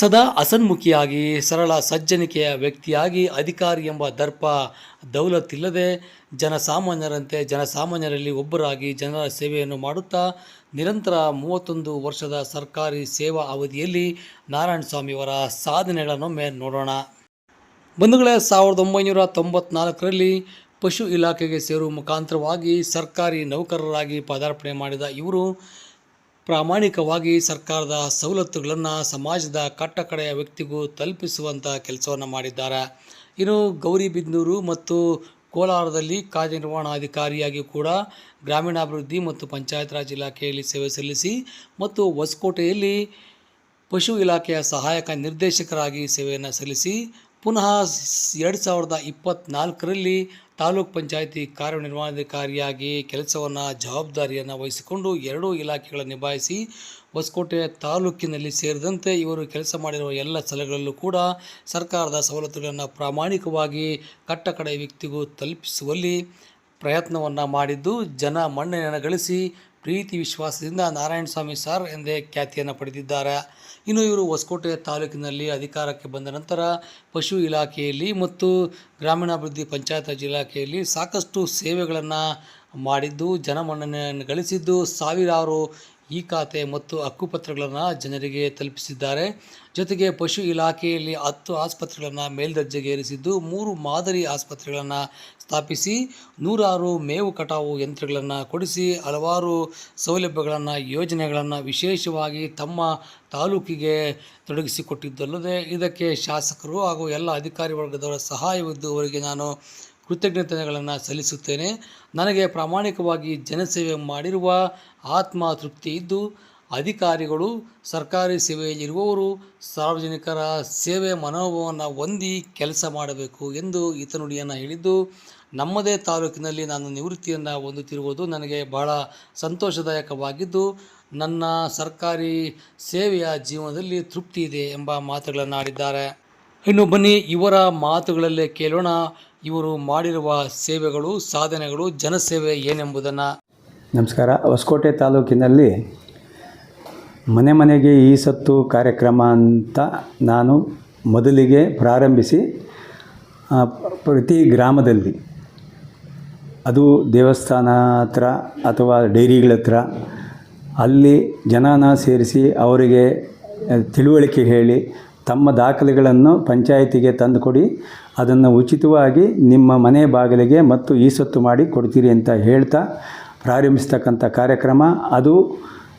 ಸದಾ ಅಸನ್ಮುಖಿಯಾಗಿ, ಸರಳ ಸಜ್ಜನಿಕೆಯ ವ್ಯಕ್ತಿಯಾಗಿ ಅಧಿಕಾರಿ ಎಂಬ ದರ್ಪ ದೌಲತ್ತಿಲ್ಲದೆ ಜನಸಾಮಾನ್ಯರಂತೆ ಜನಸಾಮಾನ್ಯರಲ್ಲಿ ಒಬ್ಬರಾಗಿ ಜನರ ಸೇವೆಯನ್ನು ಮಾಡುತ್ತಾ, ನಿರಂತರ ಮೂವತ್ತೊಂದು ವರ್ಷದ ಸರ್ಕಾರಿ ಸೇವಾ ಅವಧಿಯಲ್ಲಿ ನಾರಾಯಣ ಸ್ವಾಮಿಯವರ ಸಾಧನೆಗಳನ್ನೊಮ್ಮೆ ನೋಡೋಣ. ಬಂಧುಗಳೇ, ಸಾವಿರದ ಒಂಬೈನೂರ ತೊಂಬತ್ನಾಲ್ಕರಲ್ಲಿ ಪಶು ಇಲಾಖೆಗೆ ಸೇರುವ ಮುಖಾಂತರವಾಗಿ ಸರ್ಕಾರಿ ನೌಕರರಾಗಿ ಪದಾರ್ಪಣೆ ಮಾಡಿದ ಇವರು ಪ್ರಾಮಾಣಿಕವಾಗಿ ಸರ್ಕಾರದ ಸವಲತ್ತುಗಳನ್ನು ಸಮಾಜದ ಕಟ್ಟಕಡೆಯ ವ್ಯಕ್ತಿಗೂ ತಲುಪಿಸುವಂಥ ಕೆಲಸವನ್ನು ಮಾಡಿದ್ದಾರೆ. ಇನ್ನು ಗೌರಿಬಿದನೂರು ಮತ್ತು ಕೋಲಾರದಲ್ಲಿ ಕಾರ್ಯನಿರ್ವಹಣಾಧಿಕಾರಿಯಾಗಿ ಕೂಡ ಗ್ರಾಮೀಣಾಭಿವೃದ್ಧಿ ಮತ್ತು ಪಂಚಾಯತ್ ರಾಜ್ ಇಲಾಖೆಯಲ್ಲಿ ಸೇವೆ ಸಲ್ಲಿಸಿ ಮತ್ತು ಹೊಸಕೋಟೆಯಲ್ಲಿ ಪಶು ಇಲಾಖೆಯ ಸಹಾಯಕ ನಿರ್ದೇಶಕರಾಗಿ ಸೇವೆಯನ್ನು ಸಲ್ಲಿಸಿ ಪುನಃ ಎರಡು ಸಾವಿರದ ಇಪ್ಪತ್ತ್ನಾಲ್ಕರಲ್ಲಿ ತಾಲೂಕ್ ಪಂಚಾಯಿತಿ ಕಾರ್ಯನಿರ್ವಹಣಾಧಿಕಾರಿಯಾಗಿ ಕೆಲಸವನ್ನು ಜವಾಬ್ದಾರಿಯನ್ನು ವಹಿಸಿಕೊಂಡು ಎರಡೂ ಇಲಾಖೆಗಳ ನಿಭಾಯಿಸಿ ಹೊಸಕೋಟೆ ತಾಲೂಕಿನಲ್ಲಿ ಸೇರಿದಂತೆ ಇವರು ಕೆಲಸ ಮಾಡಿರುವ ಎಲ್ಲ ಸ್ಥಳಗಳಲ್ಲೂ ಕೂಡ ಸರ್ಕಾರದ ಸವಲತ್ತುಗಳನ್ನು ಪ್ರಾಮಾಣಿಕವಾಗಿ ಕಟ್ಟಕಡೆ ವ್ಯಕ್ತಿಗೂ ತಲುಪಿಸುವಲ್ಲಿ ಪ್ರಯತ್ನವನ್ನು ಮಾಡಿದ್ದು ಜನ ಮನ್ನಣೆಯನ್ನು ಗಳಿಸಿ ಪ್ರೀತಿ ವಿಶ್ವಾಸದಿಂದ ನಾರಾಯಣ ಸ್ವಾಮಿ ಸರ್ ಎಂದೇ ಖ್ಯಾತಿಯನ್ನು ಪಡೆದಿದ್ದಾರೆ. ಇನ್ನು ಇವರು ಹೊಸಕೋಟೆ ತಾಲೂಕಿನಲ್ಲಿ ಅಧಿಕಾರಕ್ಕೆ ಬಂದ ನಂತರ ಪಶು ಇಲಾಖೆಯಲ್ಲಿ ಮತ್ತು ಗ್ರಾಮೀಣಾಭಿವೃದ್ಧಿ ಪಂಚಾಯತ್ ಇಲಾಖೆಯಲ್ಲಿ ಸಾಕಷ್ಟು ಸೇವೆಗಳನ್ನು ಮಾಡಿದ್ದು, ಜನಮನ್ನಣೆಯನ್ನು ಗಳಿಸಿದ್ದು ಸಾವಿರಾರು ಈ ಖಾತೆ ಮತ್ತು ಹಕ್ಕುಪತ್ರಗಳನ್ನು ಜನರಿಗೆ ತಲುಪಿಸಿದ್ದಾರೆ. ಜೊತೆಗೆ ಪಶು ಇಲಾಖೆಯಲ್ಲಿ ಹತ್ತು ಆಸ್ಪತ್ರೆಗಳನ್ನು ಮೇಲ್ದರ್ಜೆಗೇರಿಸಿದ್ದು ಮೂರು ಮಾದರಿ ಆಸ್ಪತ್ರೆಗಳನ್ನು ಸ್ಥಾಪಿಸಿ ನೂರಾರು ಮೇವು ಕಟಾವು ಯಂತ್ರಗಳನ್ನು ಕೊಡಿಸಿ ಹಲವಾರು ಸೌಲಭ್ಯಗಳನ್ನು, ಯೋಜನೆಗಳನ್ನು ವಿಶೇಷವಾಗಿ ತಮ್ಮ ತಾಲೂಕಿಗೆ ತೊಡಗಿಸಿಕೊಟ್ಟಿದ್ದಲ್ಲದೆ ಇದಕ್ಕೆ ಶಾಸಕರು ಹಾಗೂ ಎಲ್ಲ ಅಧಿಕಾರಿ ವರ್ಗದವರ ಸಹಾಯವಿದ್ದು ಅವರಿಗೆ ನಾನು ಕೃತಜ್ಞತೆಗಳನ್ನು ಸಲ್ಲಿಸುತ್ತೇನೆ. ನನಗೆ ಪ್ರಾಮಾಣಿಕವಾಗಿ ಜನಸೇವೆ ಮಾಡಿರುವ ಆತ್ಮ ತೃಪ್ತಿ ಇದ್ದು, ಅಧಿಕಾರಿಗಳು, ಸರ್ಕಾರಿ ಸೇವೆಯಲ್ಲಿರುವವರು ಸಾರ್ವಜನಿಕರ ಸೇವೆ ಮನೋಭಾವವನ್ನು ಹೊಂದಿ ಕೆಲಸ ಮಾಡಬೇಕು ಎಂದು ಹಿತನುಡಿಯನ್ನು ಹೇಳಿದ್ದು, ನಮ್ಮದೇ ತಾಲೂಕಿನಲ್ಲಿ ನಾನು ನಿವೃತ್ತಿಯನ್ನು ಹೊಂದುತ್ತಿರುವುದು ನನಗೆ ಬಹಳ ಸಂತೋಷದಾಯಕವಾಗಿದ್ದು, ನನ್ನ ಸರ್ಕಾರಿ ಸೇವೆಯ ಜೀವನದಲ್ಲಿ ತೃಪ್ತಿ ಇದೆ ಎಂಬ ಮಾತುಗಳನ್ನು ಆಡಿದ್ದಾರೆ ಇನ್ನು ಬನ್ನಿ ಇವರ ಮಾತುಗಳಲ್ಲೇ ಕೇಳೋಣ. ಇವರು ಮಾಡಿರುವ ಸೇವೆಗಳು, ಸಾಧನೆಗಳು, ಜನಸೇವೆ ಏನೆಂಬುದನ್ನು ನಮಸ್ಕಾರ. ಹೊಸಕೋಟೆ ತಾಲೂಕಿನಲ್ಲಿ ಮನೆ ಮನೆಗೆ ಈ ಸತ್ತು ಕಾರ್ಯಕ್ರಮ ಅಂತ ನಾನು ಮೊದಲಿಗೆ ಪ್ರಾರಂಭಿಸಿ ಪ್ರತಿ ಗ್ರಾಮದಲ್ಲಿ, ಅದು ದೇವಸ್ಥಾನ ಹತ್ರ ಅಥವಾ ಡೈರಿಗಳ ಹತ್ರ, ಅಲ್ಲಿ ಜನನ ಸೇರಿಸಿ ಅವರಿಗೆ ತಿಳುವಳಿಕೆ ಹೇಳಿ, ತಮ್ಮ ದಾಖಲೆಗಳನ್ನು ಪಂಚಾಯಿತಿಗೆ ತಂದುಕೊಡಿ ಅದನ್ನು ಉಚಿತವಾಗಿ ನಿಮ್ಮ ಮನೆ ಬಾಗಿಲಿಗೆ ಮತ್ತು ಈ ಸತ್ತು ಮಾಡಿ ಕೊಡ್ತೀರಿ ಅಂತ ಹೇಳ್ತಾ ಪ್ರಾರಂಭಿಸ್ತಕ್ಕಂಥ ಕಾರ್ಯಕ್ರಮ. ಅದು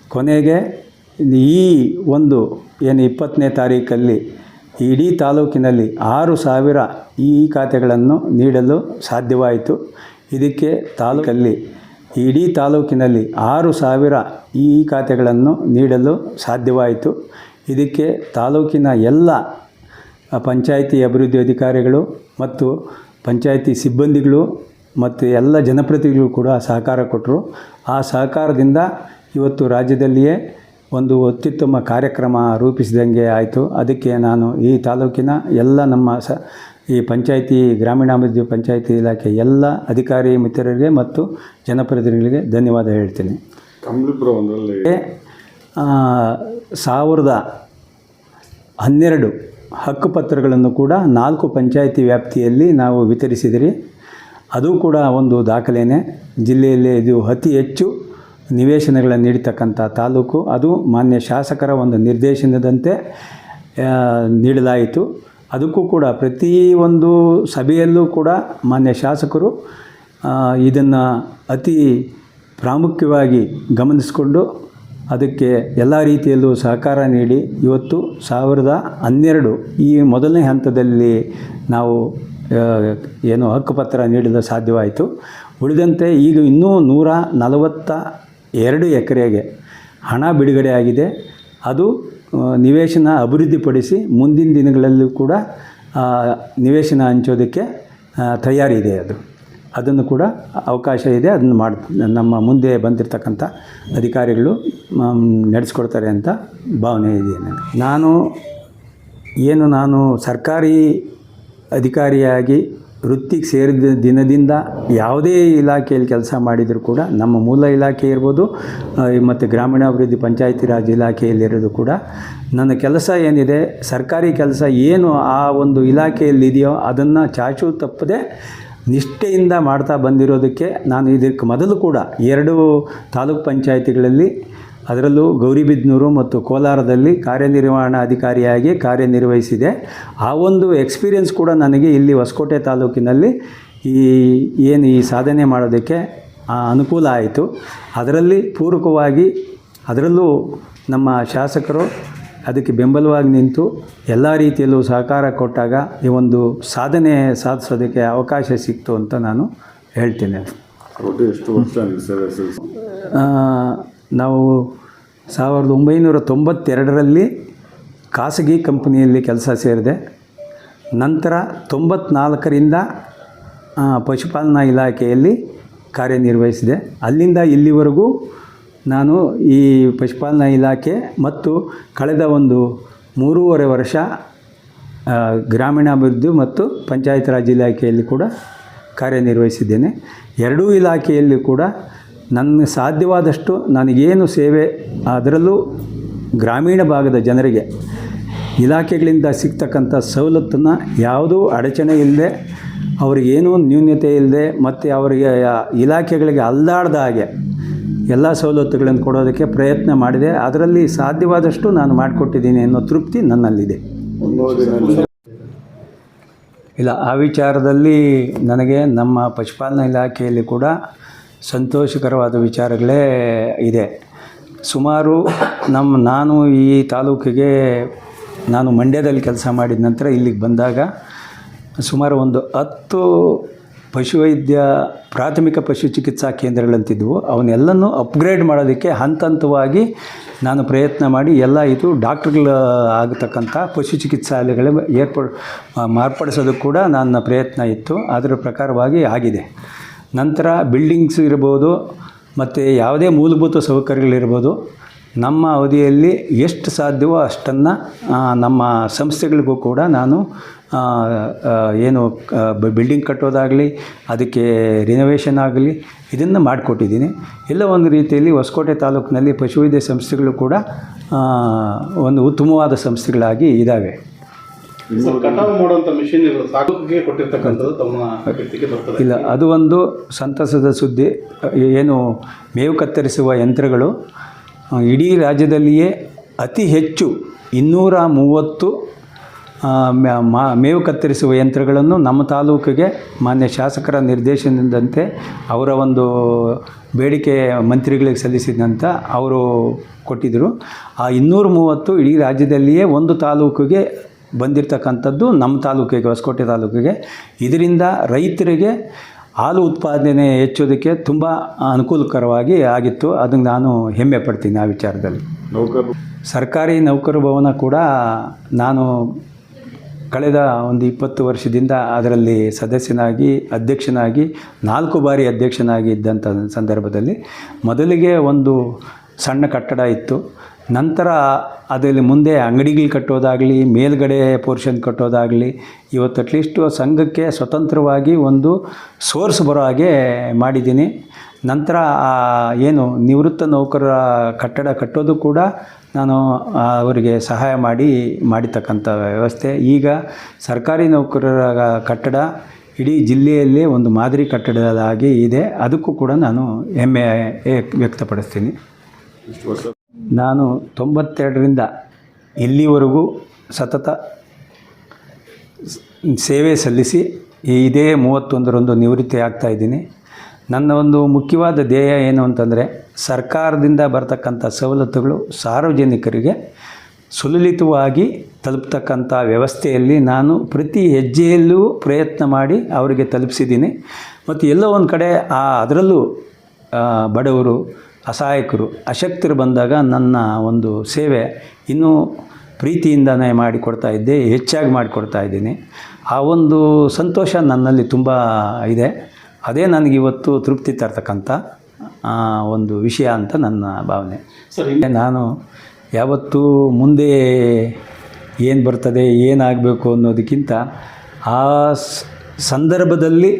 ಕೊನೆಗೆ ಈ ಒಂದು ಏನು ಇಪ್ಪತ್ತನೇ ತಾರೀಕಲ್ಲಿ ಇಡೀ ತಾಲೂಕಿನಲ್ಲಿ ಆರು ಸಾವಿರ ಈ ಖಾತೆಗಳನ್ನು ನೀಡಲು ಸಾಧ್ಯವಾಯಿತು. ಇದಕ್ಕೆ ತಾಲೂಕಲ್ಲಿ ಇಡೀ ತಾಲೂಕಿನಲ್ಲಿ ಆರು ಸಾವಿರ ಈ ಖಾತೆಗಳನ್ನು ನೀಡಲು ಸಾಧ್ಯವಾಯಿತು. ಇದಕ್ಕೆ ತಾಲೂಕಿನ ಎಲ್ಲ ಪಂಚಾಯಿತಿ ಅಭಿವೃದ್ಧಿ ಅಧಿಕಾರಿಗಳು ಮತ್ತು ಪಂಚಾಯಿತಿ ಸಿಬ್ಬಂದಿಗಳು ಮತ್ತು ಎಲ್ಲ ಜನಪ್ರತಿನಿಧಿಗಳು ಕೂಡ ಸಹಕಾರ ಕೊಟ್ಟರು. ಆ ಸಹಕಾರದಿಂದ ಇವತ್ತು ರಾಜ್ಯದಲ್ಲಿಯೇ ಒಂದು ಅತ್ಯುತ್ತಮ ಕಾರ್ಯಕ್ರಮ ರೂಪಿಸಿದಂಗೆ ಆಯಿತು. ಅದಕ್ಕೆ ನಾನು ಈ ತಾಲೂಕಿನ ಎಲ್ಲ ನಮ್ಮ ಸ ಈ ಪಂಚಾಯಿತಿ ಗ್ರಾಮೀಣಾಭಿವೃದ್ಧಿ ಪಂಚಾಯಿತಿ ಇಲಾಖೆ ಎಲ್ಲ ಅಧಿಕಾರಿ ಮಿತ್ರರಿಗೆ ಮತ್ತು ಜನಪ್ರತಿನಿಧಿಗಳಿಗೆ ಧನ್ಯವಾದ ಹೇಳ್ತೀನಿ. ಸಾವಿರದ ಹನ್ನೆರಡು ಹಕ್ಕುಪತ್ರಗಳನ್ನು ಕೂಡ ನಾಲ್ಕು ಪಂಚಾಯಿತಿ ವ್ಯಾಪ್ತಿಯಲ್ಲಿ ನಾವು ವಿತರಿಸಿದಿರಿ. ಅದು ಕೂಡ ಒಂದು ದಾಖಲೆಯೇ ಜಿಲ್ಲೆಯಲ್ಲಿ ಇದು ಅತಿ ಹೆಚ್ಚು ನಿವೇಶನಗಳನ್ನು ನೀಡತಕ್ಕಂಥ ತಾಲೂಕು. ಅದು ಮಾನ್ಯ ಶಾಸಕರ ಒಂದು ನಿರ್ದೇಶನದಂತೆ ನೀಡಲಾಯಿತು. ಅದಕ್ಕೂ ಕೂಡ ಪ್ರತಿಯೊಂದು ಸಭೆಯಲ್ಲೂ ಕೂಡ ಮಾನ್ಯ ಶಾಸಕರು ಇದನ್ನು ಅತಿ ಪ್ರಾಮುಖ್ಯವಾಗಿ ಗಮನಿಸಿಕೊಂಡು ಅದಕ್ಕೆ ಎಲ್ಲ ರೀತಿಯಲ್ಲೂ ಸಹಕಾರ ನೀಡಿ ಇವತ್ತು ಸಾವಿರದ ಹನ್ನೆರಡು ಈ ಮೊದಲನೇ ಹಂತದಲ್ಲಿ ನಾವು ಏನು ಹಕ್ಕುಪತ್ರ ನೀಡಲು ಸಾಧ್ಯವಾಯಿತು. ಉಳಿದಂತೆ ಈಗ ಇನ್ನೂ ನೂರ ನಲವತ್ತ ಎರಡು ಎಕರೆಗೆ ಹಣ ಬಿಡುಗಡೆ ಆಗಿದೆ. ಅದು ನಿವೇಶನ ಅಭಿವೃದ್ಧಿಪಡಿಸಿ ಮುಂದಿನ ದಿನಗಳಲ್ಲೂ ಕೂಡ ನಿವೇಶನ ಹಂಚೋದಕ್ಕೆ ತಯಾರಿದೆ ಅದು. ಅದನ್ನು ಕೂಡ ಅವಕಾಶ ಇದೆ ಅದನ್ನು ಮಾಡಿ, ನಮ್ಮ ಮುಂದೆ ಬಂದಿರತಕ್ಕಂಥ ಅಧಿಕಾರಿಗಳು ನಡೆಸ್ಕೊಡ್ತಾರೆ ಅಂತ ಭಾವನೆ ಇದೆ ನನಗೆ. ನಾನು, ಏನು ನಾನು ಸರ್ಕಾರಿ ಅಧಿಕಾರಿಯಾಗಿ ವೃತ್ತಿಗೆ ಸೇರಿದ ದಿನದಿಂದ ಯಾವುದೇ ಇಲಾಖೆಯಲ್ಲಿ ಕೆಲಸ ಮಾಡಿದರೂ ಕೂಡ, ನಮ್ಮ ಮೂಲ ಇಲಾಖೆ ಇರ್ಬೋದು ಮತ್ತು ಗ್ರಾಮೀಣಾಭಿವೃದ್ಧಿ ಪಂಚಾಯತಿ ರಾಜ್ ಇಲಾಖೆಯಲ್ಲಿರೋದು ಕೂಡ, ನನ್ನ ಕೆಲಸ ಏನಿದೆ, ಸರ್ಕಾರಿ ಕೆಲಸ ಏನು ಆ ಒಂದು ಇಲಾಖೆಯಲ್ಲಿದೆಯೋ ಅದನ್ನು ಚಾಚು ತಪ್ಪದೆ ನಿಷ್ಠೆಯಿಂದ ಮಾಡ್ತಾ ಬಂದಿರೋದಕ್ಕೆ ನಾನು ಇದಕ್ಕೆ ಮೊದಲು ಕೂಡ ಎರಡು ತಾಲೂಕ್ ಪಂಚಾಯಿತಿಗಳಲ್ಲಿ ಅದರಲ್ಲೂ ಗೌರಿಬಿದನೂರು ಮತ್ತು ಕೋಲಾರದಲ್ಲಿ ಕಾರ್ಯನಿರ್ವಹಣಾಧಿಕಾರಿಯಾಗಿ ಕಾರ್ಯನಿರ್ವಹಿಸಿದೆ. ಆ ಒಂದು ಎಕ್ಸ್ಪೀರಿಯೆನ್ಸ್ ಕೂಡ ನನಗೆ ಇಲ್ಲಿ ಹೊಸಕೋಟೆ ತಾಲೂಕಿನಲ್ಲಿ ಈ ಏನು ಈ ಸಾಧನೆ ಮಾಡೋದಕ್ಕೆ ಅನುಕೂಲ ಆಯಿತು. ಅದರಲ್ಲಿ ಪೂರಕವಾಗಿ ಅದರಲ್ಲೂ ನಮ್ಮ ಶಾಸಕರು ಅದಕ್ಕೆ ಬೆಂಬಲವಾಗಿ ನಿಂತು ಎಲ್ಲ ರೀತಿಯಲ್ಲೂ ಸಹಕಾರ ಕೊಟ್ಟಾಗ ಈ ಒಂದು ಸಾಧನೆ ಸಾಧಿಸೋದಕ್ಕೆ ಅವಕಾಶ ಸಿಕ್ತು ಅಂತ ನಾನು ಹೇಳ್ತೇನೆ. ನಾವು ಸಾವಿರದ ಒಂಬೈನೂರ ತೊಂಬತ್ತೆರಡರಲ್ಲಿ ಖಾಸಗಿ ಕಂಪನಿಯಲ್ಲಿ ಕೆಲಸ ಸೇರಿದೆ. ನಂತರ ತೊಂಬತ್ನಾಲ್ಕರಿಂದ ಪಶುಪಾಲನಾ ಇಲಾಖೆಯಲ್ಲಿ ಕಾರ್ಯನಿರ್ವಹಿಸಿದೆ. ಅಲ್ಲಿಂದ ಇಲ್ಲಿವರೆಗೂ ನಾನು ಈ ಪಶುಪಾಲನಾ ಇಲಾಖೆ ಮತ್ತು ಕಳೆದ ಒಂದು ಮೂರುವರೆ ವರ್ಷ ಗ್ರಾಮೀಣಾಭಿವೃದ್ಧಿ ಮತ್ತು ಪಂಚಾಯತ್ ರಾಜ್ ಇಲಾಖೆಯಲ್ಲಿ ಕೂಡ ಕಾರ್ಯನಿರ್ವಹಿಸಿದ್ದೇನೆ. ಎರಡೂ ಇಲಾಖೆಯಲ್ಲಿ ಕೂಡ ನನ್ನ ಸಾಧ್ಯವಾದಷ್ಟು ನನಗೇನು ಸೇವೆ ಅದರಲ್ಲೂ ಗ್ರಾಮೀಣ ಭಾಗದ ಜನರಿಗೆ ಇಲಾಖೆಗಳಿಂದ ಸಿಗ್ತಕ್ಕಂಥ ಸವಲತ್ತನ್ನು ಯಾವುದೂ ಅಡಚಣೆ ಇಲ್ಲದೆ, ಅವರಿಗೇನೂ ನ್ಯೂನ್ಯತೆ ಇಲ್ಲದೆ, ಮತ್ತು ಅವರಿಗೆ ಇಲಾಖೆಗಳಿಗೆ ಅಲ್ದಾಡ್ದ ಹಾಗೆ ಎಲ್ಲ ಸವಲತ್ತುಗಳನ್ನು ಕೊಡೋದಕ್ಕೆ ಪ್ರಯತ್ನ ಮಾಡಿದೆ. ಅದರಲ್ಲಿ ಸಾಧ್ಯವಾದಷ್ಟು ನಾನು ಮಾಡಿಕೊಟ್ಟಿದ್ದೀನಿ ಅನ್ನೋ ತೃಪ್ತಿ ನನ್ನಲ್ಲಿದೆ. ಇಲ್ಲ, ಆ ವಿಚಾರದಲ್ಲಿ ನನಗೆ ನಮ್ಮ ಪಶುಪಾಲನಾ ಇಲಾಖೆಯಲ್ಲಿ ಕೂಡ ಸಂತೋಷಕರವಾದ ವಿಚಾರಗಳೇ ಇದೆ. ಸುಮಾರು ನಮ್ಮ ನಾನು ಈ ತಾಲೂಕಿಗೆ ನಾನು ಮಂಡ್ಯದಲ್ಲಿ ಕೆಲಸ ಮಾಡಿದ ನಂತರ ಇಲ್ಲಿಗೆ ಬಂದಾಗ ಸುಮಾರು ಒಂದು ಹತ್ತು ಪಶುವೈದ್ಯ, ಪ್ರಾಥಮಿಕ ಪಶು ಚಿಕಿತ್ಸಾ ಕೇಂದ್ರಗಳಂತಿದ್ವು, ಅವನ್ನೆಲ್ಲನೂ ಅಪ್ಗ್ರೇಡ್ ಮಾಡೋದಕ್ಕೆ ಹಂತ ಹಂತವಾಗಿ ನಾನು ಪ್ರಯತ್ನ ಮಾಡಿ ಎಲ್ಲ ಇದು ಡಾಕ್ಟ್ರುಗಳು ಆಗತಕ್ಕಂಥ ಪಶು ಚಿಕಿತ್ಸಾಲಯಗಳ ಏರ್ಪಡ್ ಮಾರ್ಪಡಿಸೋದು ಕೂಡ ನನ್ನ ಪ್ರಯತ್ನ ಇತ್ತು. ಅದರ ಪ್ರಕಾರವಾಗಿ ಆಗಿದೆ. ನಂತರ ಬಿಲ್ಡಿಂಗ್ಸ್ ಇರ್ಬೋದು, ಮತ್ತು ಯಾವುದೇ ಮೂಲಭೂತ ಸೌಕರ್ಯಗಳಿರ್ಬೋದು ನಮ್ಮ ಅವಧಿಯಲ್ಲಿ ಎಷ್ಟು ಸಾಧ್ಯವೋ ಅಷ್ಟನ್ನು ನಮ್ಮ ಸಂಸ್ಥೆಗಳಿಗೂ ಕೂಡ ನಾನು ಏನು ಬಿಲ್ಡಿಂಗ್ ಕಟ್ಟೋದಾಗಲಿ ಅದಕ್ಕೆ ರಿನೋವೇಷನ್ ಆಗಲಿ ಇದನ್ನು ಮಾಡಿಕೊಟ್ಟಿದ್ದೀನಿ. ಎಲ್ಲ ಒಂದು ರೀತಿಯಲ್ಲಿ ಹೊಸಕೋಟೆ ತಾಲೂಕಿನಲ್ಲಿ ಪಶುವೈದ್ಯ ಸಂಸ್ಥೆಗಳು ಕೂಡ ಒಂದು ಉತ್ತಮವಾದ ಸಂಸ್ಥೆಗಳಾಗಿ ಇದ್ದಾವೆ ಇಲ್ಲ ಅದು ಒಂದು ಸಂತಸದ ಸುದ್ದಿ. ಏನು ಮೇವು ಕತ್ತರಿಸುವ ಯಂತ್ರಗಳು ಇಡೀ ರಾಜ್ಯದಲ್ಲಿಯೇ ಅತಿ ಹೆಚ್ಚು ಇನ್ನೂರ ಮೂವತ್ತು ಮೇವು ಕತ್ತರಿಸುವ ಯಂತ್ರಗಳನ್ನು ನಮ್ಮ ತಾಲೂಕಿಗೆ ಮಾನ್ಯ ಶಾಸಕರ ನಿರ್ದೇಶನದಂತೆ ಅವರ ಒಂದು ಬೇಡಿಕೆ ಮಂತ್ರಿಗಳಿಗೆ ಸಲ್ಲಿಸಿದಂತ ಅವರು ಕೊಟ್ಟಿದ್ದರು ಆ ಇನ್ನೂರ ಮೂವತ್ತು ಇಡೀ ರಾಜ್ಯದಲ್ಲಿಯೇ ಒಂದು ತಾಲೂಕಿಗೆ ಬಂದಿರತಕ್ಕಂಥದ್ದು ನಮ್ಮ ತಾಲೂಕಿಗೆ, ಹೊಸಕೋಟೆ ತಾಲೂಕಿಗೆ. ಇದರಿಂದ ರೈತರಿಗೆ ಹಾಲು ಉತ್ಪಾದನೆ ಹೆಚ್ಚೋದಕ್ಕೆ ತುಂಬ ಅನುಕೂಲಕರವಾಗಿ ಆಗಿತ್ತು. ಅದನ್ನು ನಾನು ಹೆಮ್ಮೆ ಪಡ್ತೀನಿ ಆ ವಿಚಾರದಲ್ಲಿ. ನೌಕರು ಸರ್ಕಾರಿ ನೌಕರ ಭವನ ಕೂಡ ನಾನು ಕಳೆದ ಒಂದು ಇಪ್ಪತ್ತು ವರ್ಷದಿಂದ ಅದರಲ್ಲಿ ಸದಸ್ಯನಾಗಿ ಅಧ್ಯಕ್ಷನಾಗಿ ನಾಲ್ಕು ಬಾರಿ ಅಧ್ಯಕ್ಷನಾಗಿ ಇದ್ದಂಥ ಸಂದರ್ಭದಲ್ಲಿ ಮೊದಲಿಗೆ ಒಂದು ಸಣ್ಣ ಕಟ್ಟಡ ಇತ್ತು. ನಂತರ ಅದರಲ್ಲಿ ಮುಂದೆ ಅಂಗಡಿಗಳು ಕಟ್ಟೋದಾಗಲಿ, ಮೇಲ್ಗಡೆ ಪೋರ್ಷನ್ ಕಟ್ಟೋದಾಗಲಿ, ಇವತ್ತು ಅಟ್ಲೀಸ್ಟು ಸಂಘಕ್ಕೆ ಸ್ವತಂತ್ರವಾಗಿ ಒಂದು ಸೋರ್ಸ್ ಬರೋ ಹಾಗೆ ಮಾಡಿದ್ದೀನಿ. ನಂತರ ಏನು ನಿವೃತ್ತ ನೌಕರರ ಕಟ್ಟಡ ಕಟ್ಟೋದು ಕೂಡ ನಾನು ಅವರಿಗೆ ಸಹಾಯ ಮಾಡಿ, ಮಾಡಿರ್ತಕ್ಕಂಥ ವ್ಯವಸ್ಥೆ. ಈಗ ಸರ್ಕಾರಿ ನೌಕರರ ಕಟ್ಟಡ ಇಡೀ ಜಿಲ್ಲೆಯಲ್ಲೇ ಒಂದು ಮಾದರಿ ಕಟ್ಟಡದಾಗಿ ಇದೆ. ಅದಕ್ಕೂ ಕೂಡ ನಾನು ಹೆಮ್ಮೆ ವ್ಯಕ್ತಪಡಿಸ್ತೀನಿ. ನಾನು ತೊಂಬತ್ತೆರಡರಿಂದ ಇಲ್ಲಿವರೆಗೂ ಸತತ ಸೇವೆ ಸಲ್ಲಿಸಿ ಇದೇ ಮೂವತ್ತೊಂದರಂದು ನಿವೃತ್ತಿ ಆಗ್ತಾ ಇದ್ದೀನಿ. ನನ್ನ ಒಂದು ಮುಖ್ಯವಾದ ಧ್ಯೇಯ ಏನು ಅಂತಂದರೆ, ಸರ್ಕಾರದಿಂದ ಬರತಕ್ಕಂಥ ಸವಲತ್ತುಗಳು ಸಾರ್ವಜನಿಕರಿಗೆ ಸುಲಲಿತವಾಗಿ ತಲುಪ್ತಕ್ಕಂಥ ವ್ಯವಸ್ಥೆಯಲ್ಲಿ ನಾನು ಪ್ರತಿ ಹೆಜ್ಜೆಯಲ್ಲೂ ಪ್ರಯತ್ನ ಮಾಡಿ ಅವರಿಗೆ ತಲುಪಿಸಿದ್ದೀನಿ. ಮತ್ತು ಎಲ್ಲೋ ಒಂದು ಕಡೆ ಆ ಅದರಲ್ಲೂ ಬಡವರು ಅಸಹಾಯಕರು ಅಶಕ್ತರು ಬಂದಾಗ ನನ್ನ ಒಂದು ಸೇವೆ ಇನ್ನೂ ಪ್ರೀತಿಯಿಂದನೇ ಮಾಡಿಕೊಡ್ತಾ ಇದ್ದೆ ಹೆಚ್ಚಾಗಿ ಮಾಡಿಕೊಡ್ತಾ ಇದ್ದೀನಿ. ಆ ಒಂದು ಸಂತೋಷ ನನ್ನಲ್ಲಿ ತುಂಬ ಇದೆ. ಅದೇ ನನಗಿವತ್ತು ತೃಪ್ತಿ ತರ್ತಕ್ಕಂಥ ಒಂದು ವಿಷಯ ಅಂತ ನನ್ನ ಭಾವನೆ. ಸರಿ ನಾನು ಯಾವತ್ತೂ ಮುಂದೆ ಏನು ಬರ್ತದೆ ಏನಾಗಬೇಕು ಅನ್ನೋದಕ್ಕಿಂತ ಆ ಸಂದರ್ಭದಲ್ಲಿ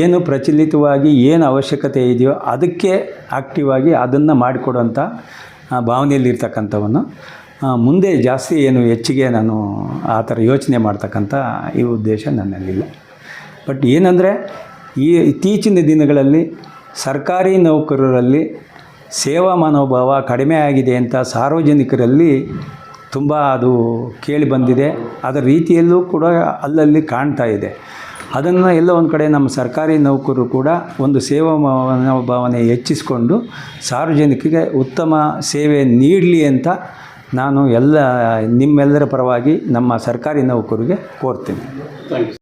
ಏನು ಪ್ರಚಲಿತವಾಗಿ ಏನು ಅವಶ್ಯಕತೆ ಇದೆಯೋ ಅದಕ್ಕೆ ಆಕ್ಟಿವ್ ಆಗಿ ಅದನ್ನು ಮಾಡಿಕೊಡುವಂಥ ಭಾವನೆಯಲ್ಲಿರ್ತಕ್ಕಂಥವನ್ನು ಮುಂದೆ ಜಾಸ್ತಿ ಏನು ಹೆಚ್ಚಿಗೆ ನಾನು ಆ ಥರ ಯೋಚನೆ ಮಾಡ್ತಕ್ಕಂಥ ಈ ಉದ್ದೇಶ ನನ್ನಲ್ಲಿಲ್ಲ. ಬಟ್ ಏನಂದರೆ, ಈ ಇತ್ತೀಚಿನ ದಿನಗಳಲ್ಲಿ ಸರ್ಕಾರಿ ನೌಕರರಲ್ಲಿ ಸೇವಾ ಮನೋಭಾವ ಕಡಿಮೆ ಆಗಿದೆ ಅಂತ ಸಾರ್ವಜನಿಕರಲ್ಲಿ ತುಂಬ ಅದು ಕೇಳಿ ಬಂದಿದೆ. ಅದರ ರೀತಿಯಲ್ಲೂ ಕೂಡ ಅಲ್ಲಲ್ಲಿ ಕಾಣ್ತಾ ಇದೆ. ಅದನ್ನು ಎಲ್ಲ ಒಂದು ಕಡೆ ನಮ್ಮ ಸರ್ಕಾರಿ ನೌಕರರು ಕೂಡ ಒಂದು ಸೇವಾ ಮನೋಭಾವನೆ ಹೆಚ್ಚಿಸಿಕೊಂಡು ಸಾರ್ವಜನಿಕರಿಗೆ ಉತ್ತಮ ಸೇವೆ ನೀಡಲಿ ಅಂತ ನಾನು ಎಲ್ಲ ನಿಮ್ಮೆಲ್ಲರ ಪರವಾಗಿ ನಮ್ಮ ಸರ್ಕಾರಿ ನೌಕರಿಗೆ ಕೋರ್ತೀನಿ.